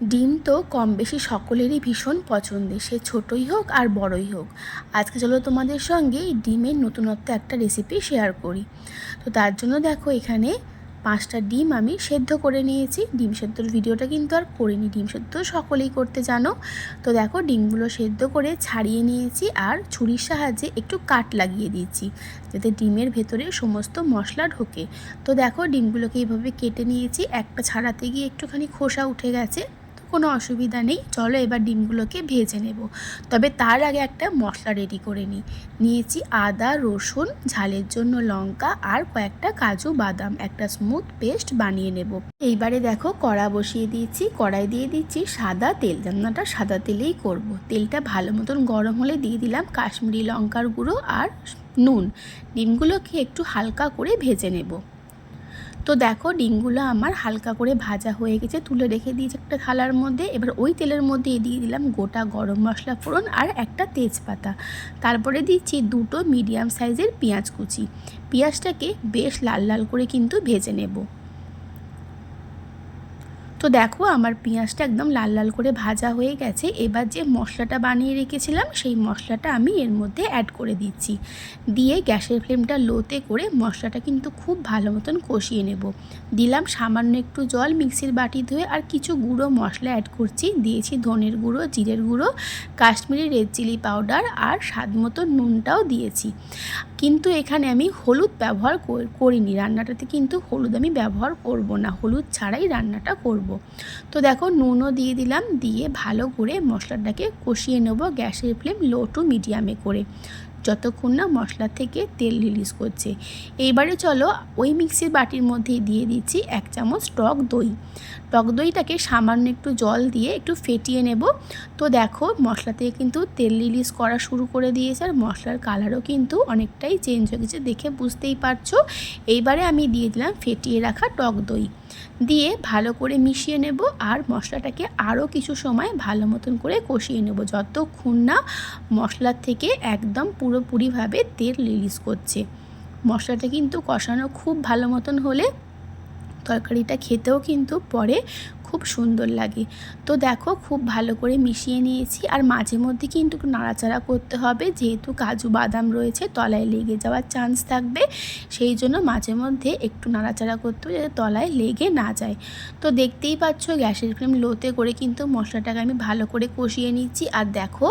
ডিম তো কম বেশি সকলেরই ভীষণ পছন্দের, সে ছোটই হোক আর বড়ই হোক। আজকে চলো তোমাদের সঙ্গে ডিমের নতুনত্ব একটা রেসিপি শেয়ার করি। তো তার জন্য দেখো এখানে পাঁচটা ডিম আমি সেদ্ধ করে নিয়েছি। ডিম সেদ্ধর ভিডিওটা কিন্তু আর করিনি, ডিম সেদ্ধ সকলেই করতে জানো। তো দেখো ডিমগুলো সেদ্ধ করে ছাড়িয়ে নিয়েছি আর ছুরির সাহায্যে একটু কাট লাগিয়ে দিয়েছি, যাতে ডিমের ভেতরে সমস্ত মশলা ঢোকে। তো দেখো ডিমগুলোকে এইভাবে কেটে নিয়েছি, একটা ছাড়াতে গিয়ে একটুখানি খোসা উঠে গেছে। কোনো অসুবিধা নেই, চলো এবার ডিমগুলোকে ভেজে নেব। তবে তার আগে একটা মশলা রেডি করে নিই নিয়েছি আদা, রসুন, ঝালের জন্য লঙ্কা আর কয়েকটা কাজু বাদাম। একটা স্মুথ পেস্ট বানিয়ে নেব। এইবারে দেখো কড়া বসিয়ে দিয়েছি। কড়াই দিয়ে দিচ্ছি সাদা তেল। রান্নাটা সাদা তেলেই করব। তেলটা ভালো মতন গরম হলে দিয়ে দিলাম কাশ্মীরি লঙ্কার গুঁড়ো আর নুন। ডিমগুলোকে একটু হালকা করে ভেজে নেব। তো দেখো ডিমগুলো আমার হালকা করে ভাজা হয়ে গেছে। তুলে রেখে দিয়েছি একটা থালার মধ্যে। এবার ওই তেলের মধ্যে দিয়ে দিলাম গোটা গরম মশলা ফোড়ন আর একটা তেজপাতা। তারপরে দিচ্ছি দুটো মিডিয়াম সাইজের পেঁয়াজ কুচি। পেঁয়াজটাকে বেশ লাল লাল করে কিন্তু ভেজে নেব। তো দেখো, আমার পেঁয়াজটা একদম লাল লাল করে ভাজা হয়ে গেছে। এবার যে মশলাটা বানিয়ে রেখেছিলাম, সেই মশলাটা আমি এর মধ্যে অ্যাড করে দিচ্ছি। দিয়ে গ্যাসের ফ্লেমটা লোতে করে মশলাটা কিন্তু খুব ভালো মতন কষিয়ে নেব। দিলাম সামান্য একটু জল, মিক্সির বাটি ধুয়ে আর কিছু গুঁড়ো মশলা অ্যাড করছি। দিয়েছি ধনের গুঁড়ো, জিরের গুঁড়ো, কাশ্মীরি রেড চিলি পাউডার আর স্বাদ মতো নুনটাও দিয়েছি। কিন্তু এখানে আমি হলুদ ব্যবহার করিনি। রান্নাটাতে কিন্তু হলুদ আমি ব্যবহার করব না। হলুদ ছাড়াই রান্নাটা করব। তো দেখো নুনও দিয়ে দিলাম, দিয়ে ভালো করে মশলাটাকে কষিয়ে নেব গ্যাসের ফ্লেম লো টু মিডিয়ামে করে। যতক্ষণ না মশলা থেকে তেল রিলিজ করছে। এইবারে চলো ওই মিক্সির বাটির মধ্যেই দিয়ে দিচ্ছি এক চামচ টক দই। টক দইটাকে সামান্য একটু জল দিয়ে একটু ফেটিয়ে নেব। তো দেখো মশলা থেকে কিন্তু তেল রিলিজ করা শুরু করে দিয়েছে আর মশলার কালারও কিন্তু অনেকটাই চেঞ্জ হয়ে গেছে, দেখে বুঝতেই পারছ? এইবারে আমি দিয়ে দিলাম ফেটিয়ে রাখা টক দই। দিয়ে ভালো করে মিশিয়ে নেব আর মশলাটাকে আরও কিছু সময় ভালো মতন করে কষিয়ে নেব। যতক্ষণ না মশলার থেকে একদম পুরোপুরিভাবে তেল রিলিজ করছে। মশলাটা কিন্তু কষানো খুব ভালো মতন হলে তরকারিটা খেতেও কিন্তু পরে খুব সুন্দর লাগে। তো দেখো, খুব ভালো করে মিশিয়ে নিয়েছি। আর মাঝে মধ্যে কিন্তু একটু নাড়াচাড়া করতে হবে। যেহেতু কাজু বাদাম রয়েছে, তলায় লেগে যাওয়ার চান্স থাকবে। সেই জন্য মাঝে মধ্যে একটু নাড়াচাড়া করতে হবে যাতে তলায় লেগে না যায়। তো দেখতেই পাচ্ছ, গ্যাসের ফ্লেম লোতে করে কিন্তু মশলাটাকে আমি ভালো করে কষিয়ে নিচ্ছি। আর দেখো,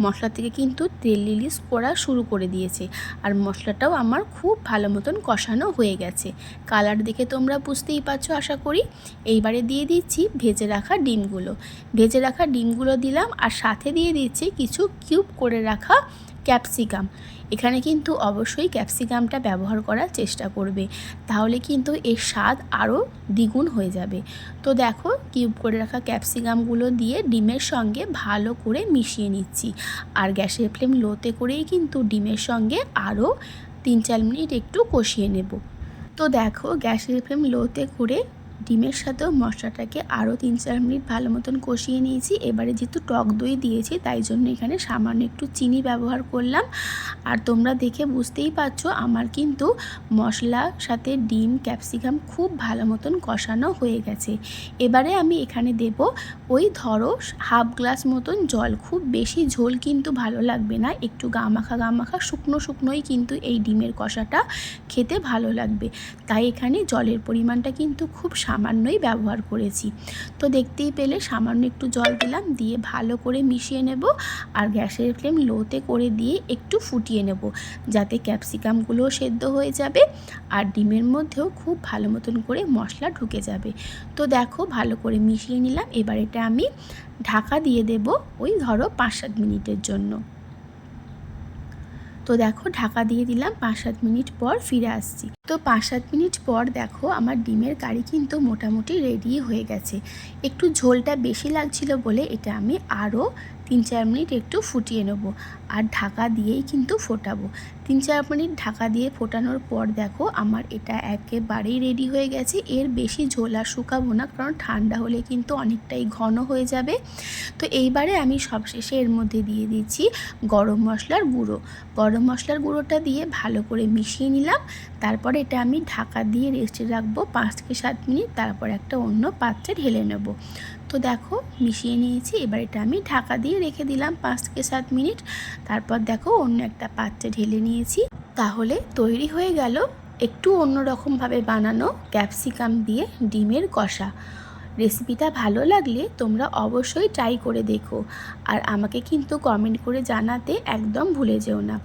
মশলা থেকে কিন্তু তেল রিলিজ করা শুরু করে দিয়েছে। আর মশলাটাও আমার খুব ভালো মতন কষানো হয়ে গেছে। কালার দেখে তোমরা বুঝতেই পারছ, আশা করি। এইবারে দিয়ে দিচ্ছি দিচ্ছি ভেজে রাখা ডিমগুলো। ভেজে রাখা ডিমগুলো দিলাম আর সাথে দিয়ে দিচ্ছি কিছু কিউব করে রাখা ক্যাপসিকাম। এখানে কিন্তু অবশ্যই ক্যাপসিকামটা ব্যবহার করার চেষ্টা করবে, তাহলে কিন্তু এর স্বাদ আরও দ্বিগুণ হয়ে যাবে। তো দেখো, কিউব করে রাখা ক্যাপসিকামগুলো দিয়ে ডিমের সঙ্গে ভালো করে মিশিয়ে নিচ্ছি। আর গ্যাসের ফ্লেম লোতে করেই কিন্তু ডিমের সঙ্গে আরও তিন চার মিনিট একটু কষিয়ে নেব। তো দেখো, গ্যাসের ফ্লেম লোতে করে ডিমের সাথেও মশলাটাকে আরও তিন চার মিনিট ভালো মতন কষিয়ে নিয়েছি। এবারে যেহেতু টক দই দিয়েছি, তাই জন্য এখানে সামান্য একটু চিনি ব্যবহার করলাম। আর তোমরা দেখে বুঝতেই পারছ, আমার কিন্তু মশলার সাথে ডিম, ক্যাপসিকাম খুব ভালো মতন কষানো হয়ে গেছে। এবারে আমি এখানে দেব ওই ধরো হাফ গ্লাস মতন জল। খুব বেশি ঝোল কিন্তু ভালো লাগবে না, একটু গামাখা গামাখা শুকনো শুকনোই কিন্তু এই ডিমের কষাটা খেতে ভালো লাগবে। তাই এখানে জলের পরিমাণটা কিন্তু খুব সামান্যই ব্যবহার করেছি। তো দেখতেই পেলে সামান্য একটু জল দিলাম, দিয়ে ভালো করে মিশিয়ে নেব আর গ্যাসের ফ্লেম লোতে করে দিয়ে একটু ফুটিয়ে নেব। যাতে ক্যাপসিকামগুলোও সেদ্ধ হয়ে যাবে আর ডিমের মধ্যেও খুব ভালো মতন করে মশলা ঢুকে যাবে। তো দেখো ভালো করে মিশিয়ে নিলাম। এবার এটা আমি ঢাকা দিয়ে দেব ওই ধরো পাঁচ সাত মিনিটের জন্য। তো দেখো, ঢাকা দিয়ে দিলাম পাঁচ সাত মিনিট পর ফিরে আসছি। তো পাঁচ সাত মিনিট পর দেখো, আমার ডিমের কারি কিন্তু মোটামুটি রেডি হয়ে গেছে। একটু ঝোলটা বেশি লাগছিল বলে এটা আমি আরও তিন চার মিনিট একটু ফুটিয়ে নেব। আর ঢাকা দিয়েই কিন্তু ফোটাবো। তিন চার মিনিট ঢাকা দিয়ে ফোটানোর পর দেখো আমার এটা একেবারেই রেডি হয়ে গেছে। এর বেশি ঝোল আর শুকাবো না, কারণ ঠান্ডা হলে কিন্তু অনেকটাই ঘন হয়ে যাবে। তো এইবারে আমি সবশেষে এর মধ্যে দিয়ে দিচ্ছি গরম মশলার গুঁড়ো। গরম মশলার গুঁড়োটা দিয়ে ভালো করে মিশিয়ে নিলাম। তারপরে এটা আমি ঢাকা দিয়ে রেস্টে রাখব পাঁচ থেকে সাত মিনিট, তারপর একটা অন্য পাত্রে ঢেলে নেব। তো দেখো মিশিয়ে নিয়েছি, এবার এটা আমি ঢাকা দিয়ে রেখে দিলাম পাঁচ থেকে সাত মিনিট। তারপর দেখো অন্য একটা পাত্রে ঢেলে নিয়েছি। তাহলে তৈরি হয়ে গেল একটু অন্যরকমভাবে বানানো ক্যাপসিকাম দিয়ে ডিমের কষা। রেসিপিটা ভালো লাগলে তোমরা অবশ্যই ট্রাই করে দেখো। আর আমাকে কিন্তু কমেন্ট করে জানাতে একদম ভুলে যেও না।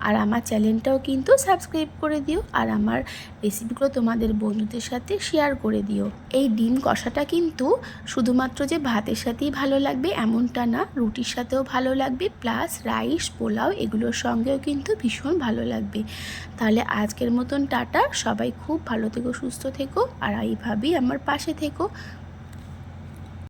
আর আমার চ্যানেলটাও কিন্তু সাবস্ক্রাইব করে দিও আর আমার রেসিপিগুলো তোমাদের বন্ধুদের সাথে শেয়ার করে দিও। এই ডিম কষাটা কিন্তু শুধুমাত্র যে ভাতের সাথেই ভালো লাগবে এমনটা না, রুটির সাথেও ভালো লাগবে প্লাস রাইস পোলাও এগুলোর সঙ্গেও কিন্তু ভীষণ ভালো লাগবে। তাহলে আজকের মতন টাটা, সবাই খুব ভালো থেকো, সুস্থ থেকো, আর এইভাবেই আমার পাশে থেকো।